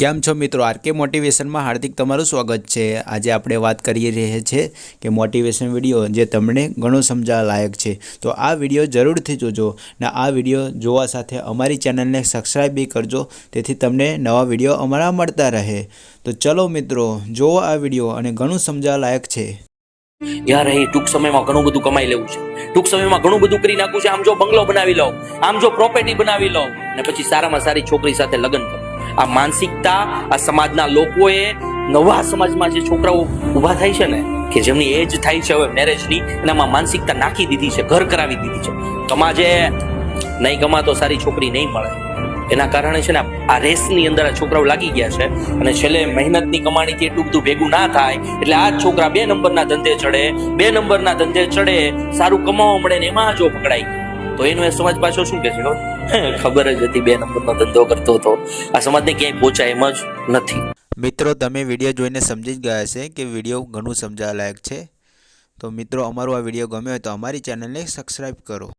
કેમ છો મિત્રો? આરકે મોટિવેશનમાં હાર્દિક તમારું સ્વાગત છે. આજે આપણે વાત કરી રહ્યા છીએ કે મોટિવેશન વીડિયો જે તમને ઘણો સમજાવવા લાયક છે. તો આ વીડિયો જરૂરથી જોજો ને આ વીડિયો જોવા સાથે અમારી ચેનલને સબસ્ક્રાઈબ બી કરજો, તેથી તમને નવા વીડિયો અમારા મળતા રહે. તો ચલો મિત્રો જુઓ આ વીડિયો અને ઘણું સમજાવવા લાયક છે. યાર અહીં ટૂંક સમયમાં ઘણું બધું કમાઈ લેવું છે. ટૂંક સમયમાં ઘણું બધું કરી નાખવું છે. આમ જો બંગલો બનાવી લઉં આમ જો પ્રોપર્ટી બનાવી લઉં ને પછી સારામાં સારી છોકરી સાથે લગ્ન કરું. આ માનસિકતા, આ સમાજના લોકોએ નવા સમાજમાં જે છોકરાઓ ઊભા થાય છે ને, કે જેમની એજ થાય છે હવે મેરેજની એનામાં માનસિકતા નાખી દીધી છે, ઘર કરાવી દીધી છે કમાજે નહીં કમાતો સારી છોકરી નહીં મળે એના કારણે છે ને આ રેસની અંદર આ છોકરાઓ લાગી ગયા છે અને છેલ્લે મહેનતની કમાણીથી એટલું બધું ભેગું ના થાય, એટલે આ છોકરા બે નંબરના ધંધે ચડે, બે નંબરના ધંધે ચડે, સારું કમાવા મળે ને એમાં જો પકડાઈ ગયો. તો એનો એ સમાજ પાછો શું કે છે, ખબર? જ હતી, બે નંબરનો ધંધો કરતો હતો. આ સમાજને ક્યાંય પહોંચાય એમ જ નથી. મિત્રો, તમે વીડિયો જોઈને સમજી જ ગયા છે કે વીડિયો ઘણું સમજાવવા લાયક છે. તો મિત્રો, અમારો આ વીડિયો ગમ્યો હોય તો અમારી ચેનલને સબસ્ક્રાઈબ કરો.